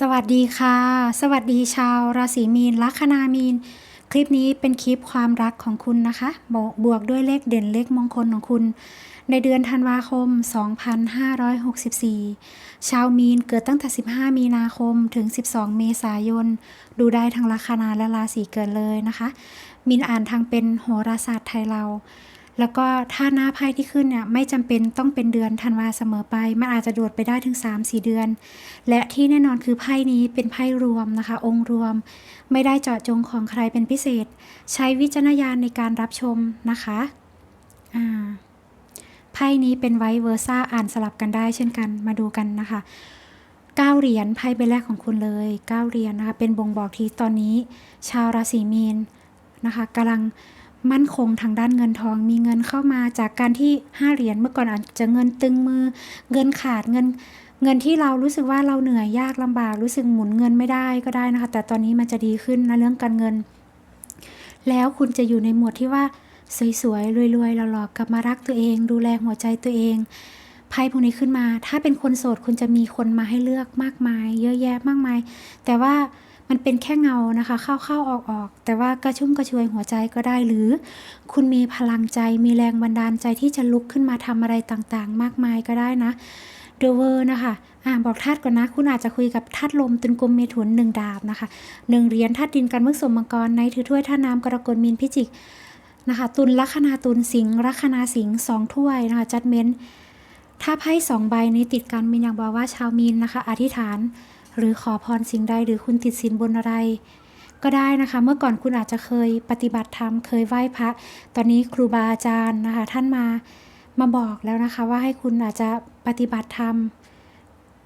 สวัสดีค่ะ สวัสดีชาวราศีมีนลัคนามีน คลิปนี้เป็นคลิปความรักของคุณนะคะบวกบวกด้วยเลขเด่นเลขมงคลของคุณ ในเดือนธันวาคม 2564 ชาวมีนเกิดตั้งแต่ 15 มีนาคมถึง 12 เมษายน ดูได้ทั้งลัคนาและราศีเกิดเลยนะคะมินอ่านทางเป็นโหราศาสตร์ไทยเรา แล้วก็ถ้าหน้าไพ่ที่ขึ้นเนี่ยไม่จำเป็นต้องเป็นเดือนธันวาเสมอไป มันอาจจะโดดไปได้ถึง 3-4 เดือน และที่แน่นอนคือไพ่นี้เป็นไพ่รวมนะคะ องค์รวม ไม่ได้เจาะจงของใครเป็นพิเศษ ใช้วิจารณญาณในการรับชมนะคะไพ่นี้เป็นไวเวอร์ซ่าอ่านสลับกันได้เช่นกันมาดูกันนะคะเก้าเหรียญไพ่ใบแรกของคุณเลยเก้าเหรียญนะคะเป็นบ่งบอกที่ตอนนี้ ชาวราศีมีนนะคะกำลัง มั่นคงทางด้านเงินทอง มีเงินเข้ามาจากการที่ห้าเหรียญเมื่อก่อนอาจจะเงินตึงมือ เงินขาดเงิน เงินที่เรารู้สึกว่าเราเหนื่อยยากลำบากรู้สึกหมุนเงินไม่ได้ก็ได้นะคะ แต่ตอนนี้มันจะดีขึ้นนะเรื่องการเงิน แล้วคุณจะอยู่ในหมวดที่ว่าสวยๆรวยๆหล่อๆกลับมารักตัวเอง ดูแลหัวใจตัวเองไพ่พวกนี้ขึ้นมา ถ้าเป็นคนโสดคุณจะมีคนมาให้เลือกมากมาย เยอะแยะมากมาย แต่ว่า มันเป็นแค่เงานะคะ เข้าๆออกๆแต่ว่า กระชุ่มกระชวยหัวใจก็ได้หรือ คุณมีพลังใจมีแรงบันดาลใจที่จะลุกขึ้นมาทำอะไรต่างๆ มากมายก็ได้นะเดเวอร์นะคะอ่าบอกธาตุก่อนนะ คุณอาจจะคุยกับธาตุลมตุนกลมเมถุนหนึ่งดาบนะคะหนึ่งเหรียญธาตุดินกันมึกสมมังกรในถือถ้วยธาตุน้ำกรกฎมีนพิจิกนะคะตุลลัคนาตุลสิงลัคนาสิงสองถ้วยนะคะจัดเม้นถ้าไพ่สองใบนี้ติดกันมีอย่างบอกว่าชาวมีนนะคะ อธิษฐาน หรือขอพรสิ่งใดหรือคุณติดสินบนอะไร ก็ได้นะคะ เมื่อก่อนคุณอาจจะเคยปฏิบัติธรรมเคยไหว้พระ ตอนนี้ครูบาอาจารย์นะคะ ท่านมามาบอกแล้วนะคะ ว่าให้คุณอาจจะปฏิบัติธรรม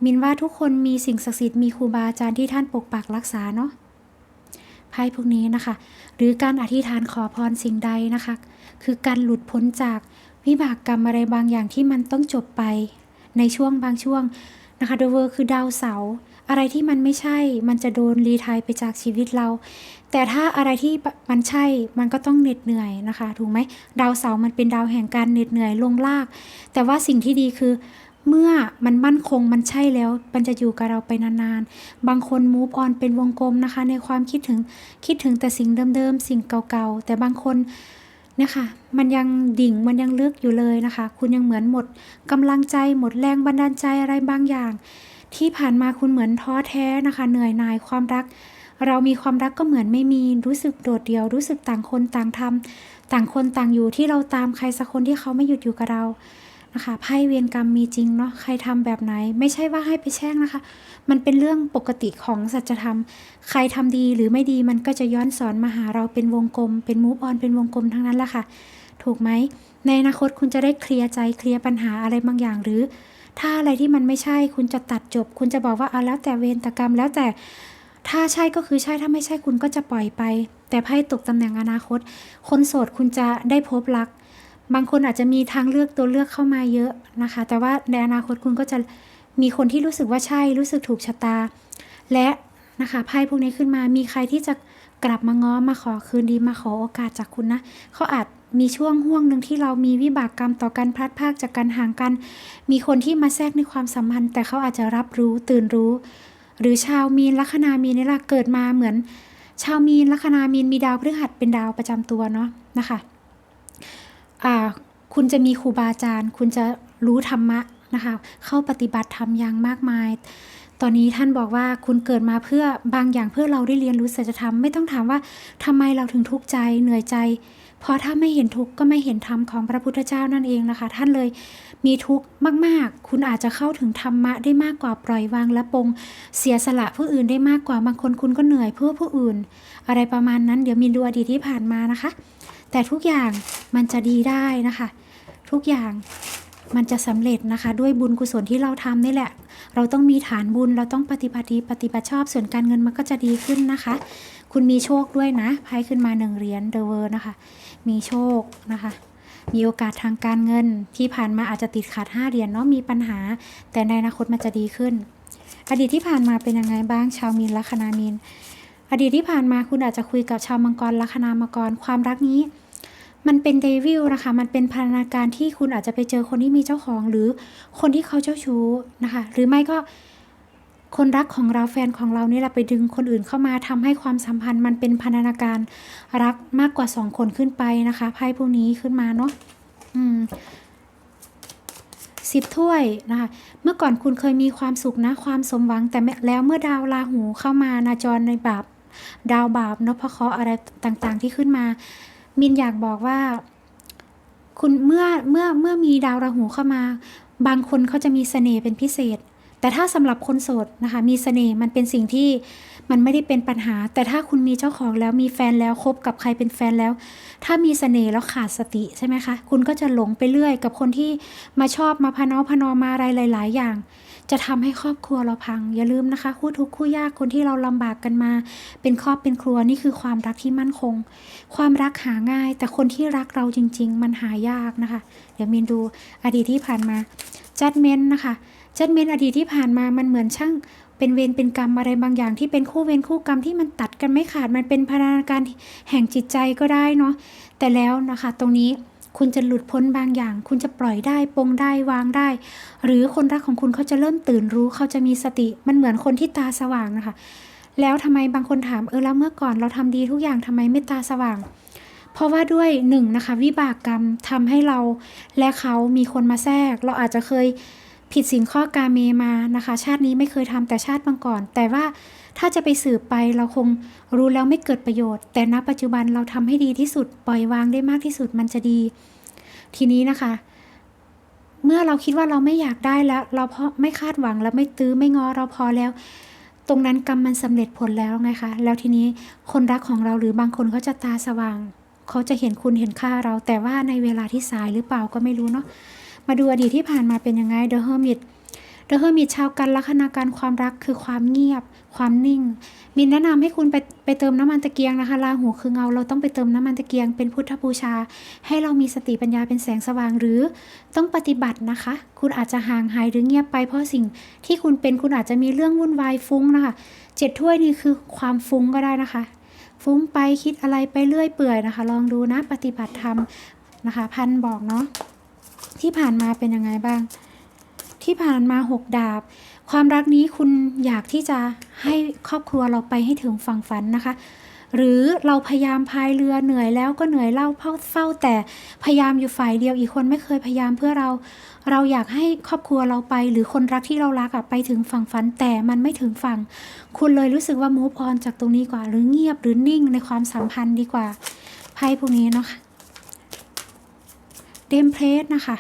มินว่าทุกคนมีสิ่งศักดิ์สิทธิ์มีครูบาอาจารย์ที่ท่านปกปักรักษาเนาะไพ่พวกนี้นะคะ หรือการอธิษฐานขอพรสิ่งใดนะคะ คือการหลุดพ้นจากวิบากกรรมอะไรบางอย่างที่มันต้องจบไปในช่วงบางช่วงนะคะโดเวอร์คือดาวเสาร์ อะไรที่มันไม่ใช่ มันจะโดนรีทายไปจากชีวิตเรา แต่ถ้าอะไรที่มันใช่ มันก็ต้องเหน็ดเหนื่อยนะคะ ถูกไหม ดาวเสาร์มันเป็นดาวแห่งการเหน็ดเหนื่อยลงลาก แต่ว่าสิ่งที่ดีคือเมื่อมันมั่นคงมันใช่แล้ว มันจะอยู่กับเราไปนานๆ บางคนมูฟออนเป็นวงกลมนะคะ ในความคิดถึงคิดถึงแต่สิ่งเดิมๆ สิ่งเก่าๆ แต่บางคนเนี่ยค่ะมันยังดิ่งมันยังลึกอยู่เลยนะคะ คุณยังเหมือนหมดกำลังใจหมดแรงบันดาลใจอะไรบางอย่าง ที่ผ่านมาคุณเหมือนท้อแท้นะคะ เหนื่อยหน่ายความรัก เรามีความรักก็เหมือนไม่มีรู้สึกโดดเดี่ยว รู้สึกต่างคนต่างทำต่างคนต่างอยู่ที่เราตามใครสักคนที่เขาไม่หยุดอยู่กับเรานะคะไพ่เวียนกรรมมีจริงเนาะใครทำแบบไหน ไม่ใช่ว่าให้ไปแช่งนะคะ มันเป็นเรื่องปกติของสัจธรรม ใครทำดีหรือไม่ดีมันก็จะย้อนสอนมาหาเราเป็นวงกลม เป็นมูฟออนเป็นวงกลมทั้งนั้นแหละค่ะ ถูกไหมในอนาคตคุณจะได้เคลียร์ใจเคลียร์ปัญหาอะไรบางอย่างหรือ ถ้าอะไรที่มันไม่ใช่คุณจะตัดจบ คุณจะบอกว่าเอาแล้วแต่เวรตกรรม แล้วแต่ถ้าใช่ก็คือใช่ถ้าไม่ใช่คุณก็จะปล่อยไป แต่ไพ่ตกตำแหน่งอนาคต คนโสดคุณจะได้พบรัก บางคนอาจจะมีทางเลือกตัวเลือกเข้ามาเยอะนะคะ แต่ว่าในอนาคตคุณก็จะมีคนที่รู้สึกว่าใช่รู้สึกถูกชะตา และนะคะไพ่พวกนี้ขึ้นมามีใครที่จะกลับมาง้อมาขอคืนดีมาขอโอกาสจากคุณนะเขาอาจ มีช่วงห่วงหนึ่งที่เรามีวิบากกรรมต่อกันพลัดพากจากกันห่างกัน มีคนที่มาแทรกในความสัมพันธ์ แต่เขาอาจจะรับรู้ตื่นรู้ หรือชาวมีนลัคนามีนนี่ละเกิดมาเหมือน ชาวมีนลัคนามีนมีดาวพฤหัสเป็นดาวประจำตัวเนาะนะคะอ่าคุณจะมีครูบาอาจารย์ คุณจะรู้ธรรมะนะคะ เข้าปฏิบัติธรรมอย่างมากมายตอนนี้ท่านบอกว่าคุณเกิดมาเพื่อบางอย่างเพื่อเราได้เรียนรู้สัจธรรมไม่ต้องถามว่าทำไมเราถึงทุกข์ใจเหนื่อยใจ เพราะถ้าไม่เห็นทุกข์ก็ไม่เห็นธรรมของพระพุทธเจ้านั่นเองนะคะ ท่านเลยมีทุกข์มาก ๆ คุณอาจจะเข้าถึงธรรมะได้มากกว่าปล่อยวางและปง เสียสละผู้อื่นได้มากกว่าบางคนคุณก็เหนื่อยเพื่อผู้อื่น อะไรประมาณนั้น เดี๋ยวมีดูอดีตที่ผ่านมานะคะ แต่ทุกอย่างมันจะดีได้นะคะ ทุกอย่างมันจะสำเร็จนะคะ ด้วยบุญกุศลที่เราทำนี่แหละ เราต้องมีฐานบุญเราต้องปฏิบัติดีปฏิบัติชอบส่วนการเงินมันก็จะดีขึ้นนะคะ คุณมีโชคด้วยนะไพ่ขึ้นมาหนึ่งเหรียญเดอะเวอร์นะคะ มีโชคนะคะ มีโอกาสทางการเงินที่ผ่านมาอาจจะติดขัดห้าเหรียญเนาะมีปัญหา แต่ในอนาคตมันจะดีขึ้น อดีตที่ผ่านมาเป็นยังไงบ้างชาวมีนลัคนามีน อดีตที่ผ่านมาคุณอาจจะคุยกับชาวมังกรลัคนามังกรความรักนี้มันเป็นเดวิลนะคะ มันเป็นพันธนาการที่คุณอาจจะไปเจอคนที่มีเจ้าของหรือคนที่เขาเจ้าชู้นะคะ หรือไม่ก็ คนรักของเราแฟนของเรานี่แหละไปดึงคนอื่นเข้ามาทำให้ความสัมพันธ์มันเป็นพันธนาการรักมากกว่าสองคนขึ้นไปนะคะไพ่พวกนี้ขึ้นมาเนาะอืมสิบถ้วยนะคะ เมื่อก่อนคุณเคยมีความสุขนะ ความสมหวังแต่แล้วเมื่อดาวราหูเข้ามานาจรในบาปดาวบาปนพเคราะห์อะไรต่างๆ ที่ขึ้นมา มินอยากบอกว่า คุณเมื่อเมื่อเมื่อมีดาวราหูเข้ามา บางคนเขาจะมีเสน่ห์เป็นพิเศษ แต่ถ้าสำหรับคนโสดนะคะมีเสน่ห์มันเป็นสิ่งที่มันไม่ได้เป็นปัญหา แต่ถ้าคุณมีเจ้าของแล้วมีแฟนแล้วคบกับใครเป็นแฟนแล้ว ถ้ามีเสน่ห์แล้วขาดสติใช่ไหมคะ คุณก็จะหลงไปเรื่อยกับคนที่มาชอบมาพนาพนอมาอะไรหลาย ๆ อย่าง จะทำให้ครอบครัวเราพัง อย่าลืมนะคะ คู่ทุกข์คู่ยากคนที่เราลำบากกันมา เป็นครอบเป็นครัวนี่คือความรักที่มั่นคง ความรักหาง่าย แต่คนที่รักเราจริง ๆ มันหายากนะคะ เดี๋ยวมินดูอดีตที่ผ่านมาจัดเมนนะคะ จัดเมนอดีตที่ผ่านมามันเหมือนช่าง เป็นเวรเป็นกรรมอะไรบางอย่างที่เป็นคู่เวรคู่กรรมที่มันตัดกันไม่ขาดมันเป็นพัฒนาการแห่งจิตใจก็ได้เนาะแต่แล้วนะคะตรงนี้คุณจะหลุดพ้นบางอย่าง คุณจะปล่อยได้ปลงได้วางได้ หรือคนรักของคุณเขาจะเริ่มตื่นรู้เขาจะมีสติมันเหมือนคนที่ตาสว่างนะคะ แล้วทำไมบางคนถามเออแล้วเมื่อก่อนเราทำดีทุกอย่างทำไมไม่ตาสว่าง เพราะว่าด้วยหนึ่งนะคะ วิบากกรรมทำให้เราและเขามีคนมาแทรก เราอาจจะเคย ผิดศีลข้อกาเมมานะคะ ชาตินี้ไม่เคยทำแต่ชาติบางก่อน แต่ว่าถ้าจะไปสืบไปเราคงรู้แล้วไม่เกิดประโยชน์ แต่ณปัจจุบันเราทำให้ดีที่สุดปล่อยวางได้มากที่สุดมันจะดี ทีนี้นะคะ เมื่อเราคิดว่าเราไม่อยากได้แล้ว เราเพราะไม่คาดหวังแล้วไม่ตื้อไม่งอเราพอแล้ว ตรงนั้นกรรมมันสำเร็จผลแล้วไงคะแล้วทีนี้คนรักของเราหรือบางคนเขาจะตาสว่างเขาจะเห็นคุณเห็นค่าเรา แต่ว่าในเวลาที่สายหรือเปล่าก็ไม่รู้เนาะ มาดูอดีตที่ผ่านมาเป็นยังไง The Hermit The Hermit ชาวกันลัคนาการความรักคือความเงียบ ความนิ่ง มินแนะนำให้คุณไปไปเติมน้ำมันตะเกียงนะคะราหูคือเงาเราต้องไปเติมน้ำมันตะเกียง เป็นพุทธบูชา ให้เรามีสติปัญญาเป็นแสงสว่างหรือต้องปฏิบัตินะคะ คุณอาจจะห่างหายหรือเงียบไปเพราะสิ่งที่คุณเป็นคุณอาจจะมีเรื่องวุ่นวายฟุ้งนะคะเจ็ดถ้วยนี่คือความฟุ้งก็ได้นะคะ ฟุ้งไปคิดอะไรไปเรื่อยเปื่อยนะคะ ลองดูนะปฏิบัติธรรมนะคะ พันบอกเนาะ ที่ผ่านมาเป็นยังไงบ้าง ที่ผ่านมาหกดาบ ความรักนี้คุณอยากที่จะให้ครอบครัวเราไปให้ถึงฝั่งฝันนะคะ หรือเราพยายามพายเรือเหนื่อยแล้วก็เหนื่อยเล่าเฝ้าเฝ้าแต่พยายามอยู่ฝ่ายเดียวอีกคนไม่เคยพยายามเพื่อเรา เราอยากให้ครอบครัวเราไป หรือคนรักที่เรารักอะไปถึงฝั่งฝันแต่มันไม่ถึงฝั่ง คุณเลยรู้สึกว่ามูฟออนจากตรงนี้กว่า หรือเงียบหรือนิ่งในความสัมพันธ์ดีกว่าไพ่พวกนี้เนาะค่ะ เดมเพลสนะคะ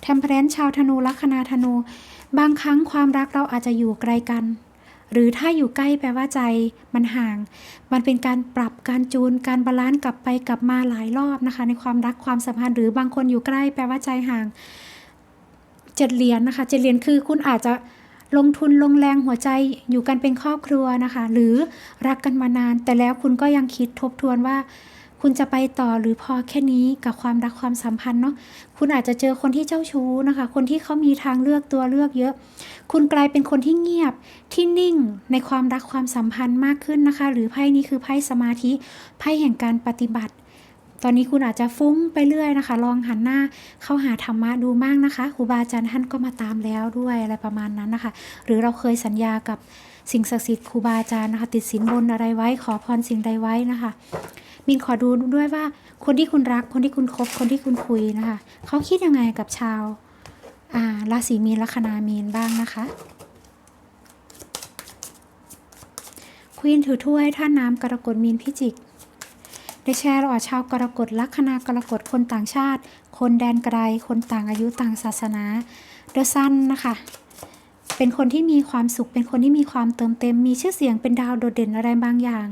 เทมเพลนชาวธนูลัคนาธนู บางครั้งความรักเราอาจจะอยู่ไกลกัน หรือถ้าอยู่ใกล้แปลว่าใจมันห่าง มันเป็นการปรับการจูนการบาลานซ์กลับไปกลับมาหลายรอบนะคะ ในความรักความสัมพันธ์หรือบางคนอยู่ใกล้แปลว่าใจห่างเจ็ดเหรียญนะคะเจ็ดเหรียญคือคุณอาจจะลงทุนลงแรงหัวใจอยู่กันเป็นครอบครัวนะคะ หรือรักกันมานาน แต่แล้วคุณก็ยังคิดทบทวนว่า คุณจะไปต่อหรือพอแค่นี้กับความรักความสัมพันธ์เนาะคุณอาจจะเจอคนที่เจ้าชู้นะคะ คนที่เขามีทางเลือกตัวเลือกเยอะ คุณกลายเป็นคนที่เงียบที่นิ่งในความรักความสัมพันธ์มากขึ้นนะคะ หรือไพ่นี้คือไพ่สมาธิไพ่แห่งการปฏิบัติ ตอนนี้คุณอาจจะฟุ้งไปเรื่อยนะคะ ลองหันหน้าเข้าหาธรรมะดูมากนะคะครูบาอาจารย์ท่านก็มาตามแล้วด้วยอะไรประมาณนั้นนะคะ หรือเราเคยสัญญากับสิ่งศักดิ์สิทธิ์ครูบาอาจารย์นะคะ ติดสินบนอะไรไว้ขอพรสิ่งใดไว้นะคะมินขอดูด้วยว่าคนที่คุณรัก คนที่คุณคบคนที่คุณคุยนะคะ เขาคิดยังไงกับชาวาราศีมีนลัคนามีนบ้างนะคะควีนถือถ้วยท่าน้ำกรกฎมีนพิจิก ได้แชร์ระหว่างชาวกรกฎลัคนากรกฎคนต่างชาติ คนแดนไกล คนต่างอายุต่างศาสนาเดอะซันนะคะเป็นคนที่มีความสุข เป็นคนที่มีความเติมเต็ม มีชื่อเสียงเป็นดาวโดดเด่นอะไรบางอย่าง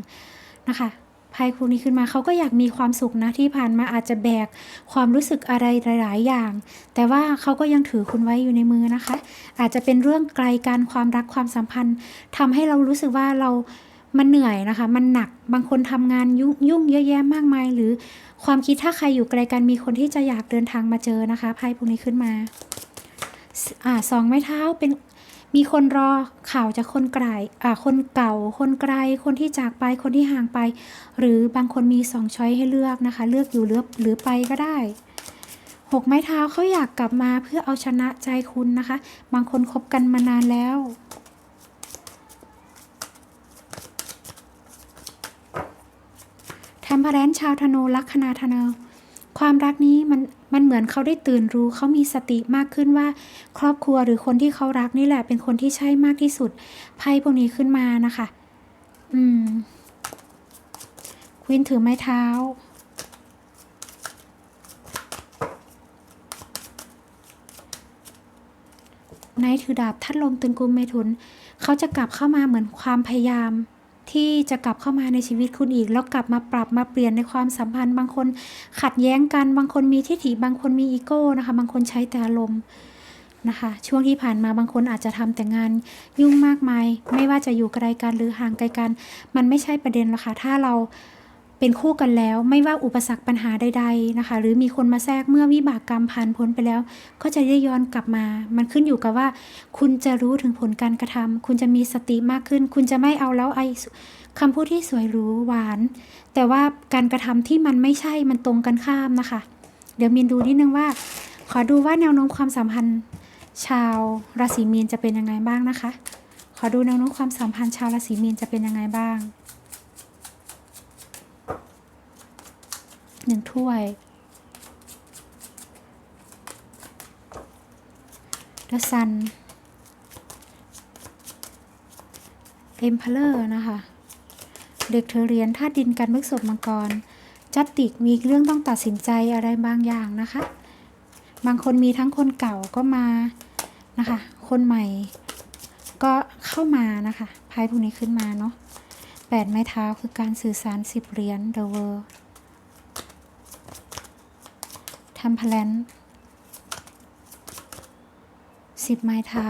นะคะไพ่คู่นี้ขึ้นมาเขาก็อยากมีความสุขนะที่ผ่านมาอาจจะแบกความรู้สึกอะไรหลาย ๆ อย่าง แต่ว่าเขาก็ยังถือคุณไว้อยู่ในมือนะคะ อาจจะเป็นเรื่องไกลกันความรักความสัมพันธ์ทำให้เรารู้สึกว่าเรา มันเหนื่อยนะคะ มันหนักบางคนทำงานยุ่งยุ่งเยอะแยะมากมาย หรือความคิดถ้าใครอยู่ไกลกันมีคนที่จะอยากเดินทางมาเจอนะคะไพ่พวกนี้ขึ้นมาอ่าสองไม้เท้าเป็นมีคนรอข่าวจากคนไกลอ่าคนเก่า คนไกล คนที่จากไปคนที่ห่างไป หรือบางคนมีสองช้อยให้เลือกนะคะ เลือกอยู่หรือหรือไปก็ได้หกไม้เท้าเขาอยากกลับมาเพื่อเอาชนะใจคุณนะคะ บางคนคบกันมานานแล้ว ทมเพลนชาวธนูลัคนาธนูความรักนี้มันมันเหมือนเขาได้ตื่นรู้เขามีสติมากขึ้นว่า ครอบครัวหรือคนที่เขารักนี่แหละ เป็นคนที่ใช่มากที่สุดไพ่พวกนี้ขึ้นมานะคะ อืมควินถือไม้เท้า ไนท์ถือดาบทัดลมตึงกุมเมถุน เขาจะกลับเข้ามาเหมือนความพยายาม ที่จะกลับเข้ามาในชีวิตคุณอีก แล้วกลับมาปรับมาเปลี่ยนในความสัมพันธ์ บางคนขัดแย้งกัน บางคนมีทิฐิบางคนมีอีโก้นะคะ บางคนใช้แต่อารมณ์นะคะช่วงที่ผ่านมาบางคนอาจจะทำแต่งานยุ่งมากมาย ไม่ว่าจะอยู่ไกลกันหรือห่างไกลกัน มันไม่ใช่ประเด็นหรอกค่ะถ้าเรา เป็นคู่กันแล้วไม่ว่าอุปสรรคปัญหาใด ๆนะคะ หรือมีคนมาแทรกเมื่อวิบากกรรมผ่านพ้นไปแล้ว ก็จะได้ย้อนกลับมา มันขึ้นอยู่กับว่า คุณจะรู้ถึงผลการกระทำคุณจะมีสติมากขึ้น คุณจะไม่เอาแล้วไอคำพูดที่สวยหรูหวาน แต่ว่าการกระทำที่มันไม่ใช่มันตรงกันข้ามนะคะ เดี๋ยวมินดูนิดนึงว่า ขอดูว่าแนวโน้มความสัมพันธ์ชาวราศีมีนจะเป็นยังไงบ้างนะคะ ขอดูแนวโน้มความสัมพันธ์ชาวราศีมีนจะเป็นยังไงบ้าง หนึ่งถ้วย The Sun Emperor นะคะ เด็กเธอเรียนธาตุดินการมึกศพมังกร จัตติกมีเรื่องต้องตัดสินใจอะไรบางอย่างนะคะ บางคนมีทั้งคนเก่าก็มานะคะ คนใหม่ก็เข้ามานะคะไพ่พวกนี้ขึ้นมาเนาะแปดไม้เท้าคือการสื่อสารสิบเหรียญ The World ทำพลันสิบไม้เท้า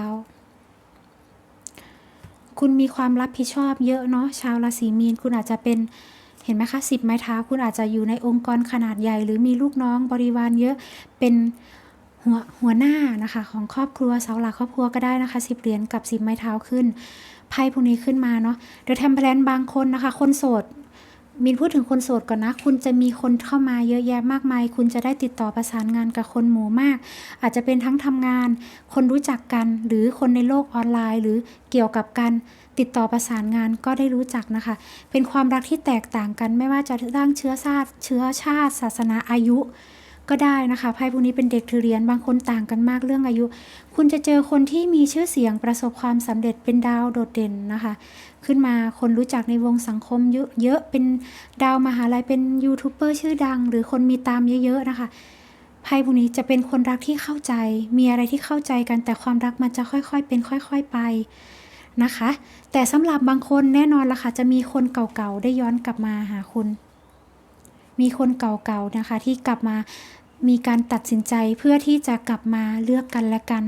คุณมีความรับผิดชอบเยอะเนาะชาวราศีมีนคุณอาจจะเป็นเห็นไหมคะสิบไม้เท้าคุณอาจจะอยู่ในองค์กรขนาดใหญ่ หรือมีลูกน้องบริวารเยอะเป็นหัวหัวหน้านะคะ ของครอบครัวเสาหลักครอบครัวก็ได้นะคะสิบเหรียญกับสิบไม้เท้าขึ้นไพ่พวกนี้ขึ้นมาเนาะเดี๋ยวแทมเพลนบางคนนะคะ คนโสด มินพูดถึงคนโสดก่อนนะ คุณจะมีคนเข้ามาเยอะแยะมากมาย คุณจะได้ติดต่อประสานงานกับคนหมู่มาก อาจจะเป็นทั้งทำงาน คนรู้จักกัน หรือคนในโลกออนไลน์ หรือเกี่ยวกับการติดต่อประสานงานก็ได้รู้จักนะคะ เป็นความรักที่แตกต่างกัน ไม่ว่าจะร่างเชื้อชาติ เชื้อชาติ ศาสนาอายุ ก็ได้นะคะไพ่พวกนี้เป็นเด็กถือเรียนบางคนต่างกันมากเรื่องอายุ คุณจะเจอคนที่มีชื่อเสียงประสบความสำเร็จเป็นดาวโดดเด่นนะคะ ขึ้นมาคนรู้จักในวงสังคมเยอะเยอะเป็นดาวมหาลัยเป็นยูทูบเบอร์ชื่อดัง หรือคนมีตามเยอะๆนะคะไพ่พวกนี้จะเป็นคนรักที่เข้าใจ มีอะไรที่เข้าใจกันแต่ความรักมันจะค่อยๆเป็นค่อย ๆไปนะคะ แต่สำหรับบางคนแน่นอนละค่ะจะมีคนเก่าๆได้ย้อนกลับมาหาคุณ มีคนเก่าๆนะคะที่กลับมามีการตัดสินใจเพื่อที่จะกลับมาเลือกกันและกัน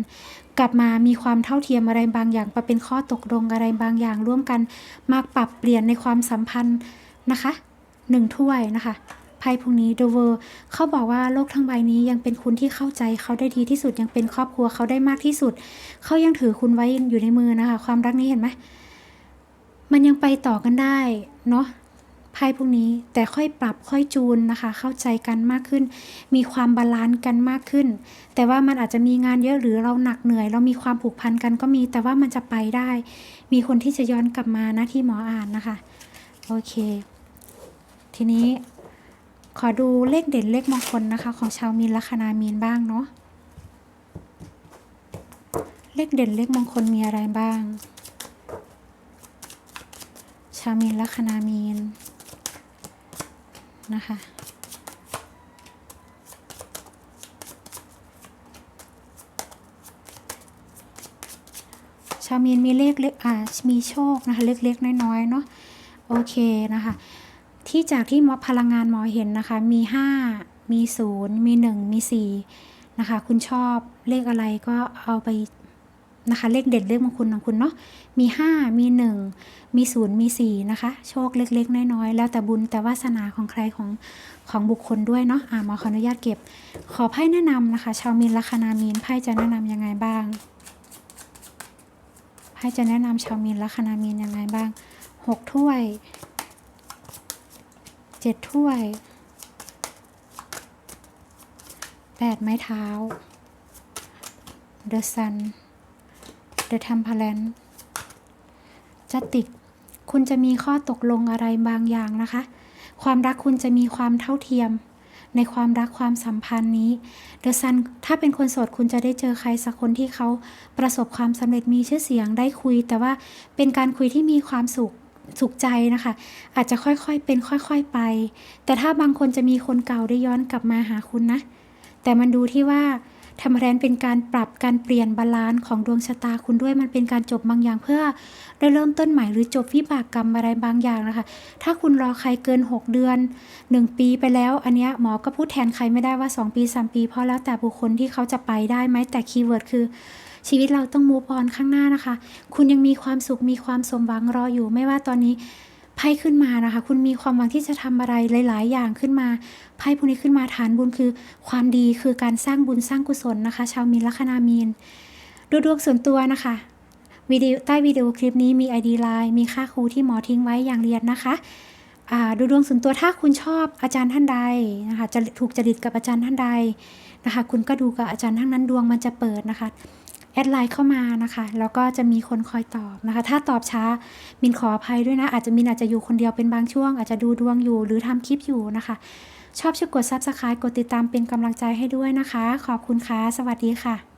กลับมามีความเท่าเทียมอะไรบางอย่างมาเป็นข้อตกลงอะไรบางอย่างร่วมกัน มาปรับเปลี่ยนในความสัมพันธ์นะคะหนึ่งถ้วยนะคะไพ่พวกนี้เดเวอร์เขาบอกว่าโลกทั้งใบนี้ยังเป็นคุณที่เข้าใจเขาได้ดีที่สุดยังเป็นครอบครัวเขาได้มากที่สุด เขายังถือคุณไว้อยู่ในมือนะคะ ความรักนี้เห็นไหมมันยังไปต่อกันได้เนาะ ไพ่พวกนี้แต่ค่อยปรับค่อยจูนนะคะ เข้าใจกันมากขึ้น มีความบาลานซ์กันมากขึ้น แต่ว่ามันอาจจะมีงานเยอะหรือเราหนักเหนื่อย เรามีความผูกพันกันก็มี แต่ว่ามันจะไปได้ มีคนที่จะย้อนกลับมานะที่หมออ่านนะคะโอเค ทีนี้ขอดูเลขเด่นเลขมงคลนะคะ ของชาวมีนลัคนามีนบ้างเนาะเลขเด่นเลขมงคลมีอะไรบ้าง ชาวมีนลัคนามีน นะคะ ชาวมีนมีเลขเล็กอ่ามีโชคนะคะ เล็กๆน้อยๆเนาะโอเคนะคะ ที่จากที่มอพลังงานหมอเห็นนะคะ มี 5 มี 0 มี 1 มี4นะคะ คุณชอบเลขอะไรก็เอาไป นะคะ เลขเด็ดเลขมงคลของคุณเนาะมี 5 มี 1 มี 0 มี 4 นะคะ โชคเล็ก ๆ น้อยๆ แล้วแต่บุญแต่วาสนาของใครของของบุคคลด้วยเนาะอ่าหมอขออนุญาตเก็บ ขอไพ่แนะนำนะคะ ชาวมีนลัคนามีนไพ่จะแนะนำยังไงบ้างไพ่จะแนะนำชาวมีนลัคนามีนยังไงบ้าง 6 ถ้วยเจ็ดถ้วยแปดไม้เท้า The Sun The Temperance จะติด คุณจะมีข้อตกลงอะไรบางอย่างนะคะ ความรักคุณจะมีความเท่าเทียม ในความรักความสัมพันธ์นี้ The Sun ถ้าเป็นคนโสดคุณจะได้เจอใครสักคนที่เขาประสบความสำเร็จมีชื่อเสียงได้คุย แต่ว่าเป็นการคุยที่มีความสุขสุขใจนะคะ อาจจะค่อยๆเป็นค่อยๆไป แต่ถ้าบางคนจะมีคนเก่าได้ย้อนกลับมาหาคุณนะ แต่มันดูที่ว่า ธรรมแรนเป็นการปรับการเปลี่ยนบาลานซ์ของดวงชะตาคุณด้วยมันเป็นการจบบางอย่างเพื่อได้เริ่มต้นใหม่หรือจบวิบากกรรมอะไรบางอย่างนะคะ ถ้าคุณรอใครเกิน 6 เดือน 1 ปีไปแล้ว อันเนี้ยหมอก็พูดแทนใครไม่ได้ว่า 2 ปี 3 ปีเพราะแล้วแต่บุคคลที่เขาจะไปได้ไหมแต่คีย์เวิร์ดคือชีวิตเราต้องมูฟออนข้างหน้านะคะ คุณยังมีความสุขมีความสมหวังรออยู่ไม่ว่าตอนนี้ ไพ่ขึ้นมานะคะ คุณมีความหวังที่จะทำอะไรหลาย ๆ อย่างขึ้นมาไพ่พวกนี้ขึ้นมาฐานบุญคือ ความดีคือการสร้างบุญสร้างกุศลนะคะ ชาวมีนลัคนามีนดูดวงส่วนตัวนะคะวิดีโอใต้วิดีโอคลิปนี้มี ID Line มีค่าครูที่หมอทิ้งไว้อย่างเรียนนะคะดูดวงส่วนตัวถ้าคุณชอบอาจารย์ท่านใดนะคะจะถูกจริตกับอาจารย์ท่านใดนะคะ คุณก็ดูกับอาจารย์ท่านนั้นดวงมันจะเปิดนะคะ ดไลน์เข้ามานะคะ แล้วก็จะมีคนคอยตอบนะคะ ถ้าตอบช้ามินขออภัยด้วยนะ อาจจะมินอาจจะอยู่คนเดียวเป็นบางช่วง อาจจะดูดวงอยู่หรือทำคลิปอยู่นะคะ ชอบช่วยกด Subscribe กดติดตามเป็นกำลังใจให้ด้วยนะคะ ขอบคุณค่ะ สวัสดีค่ะ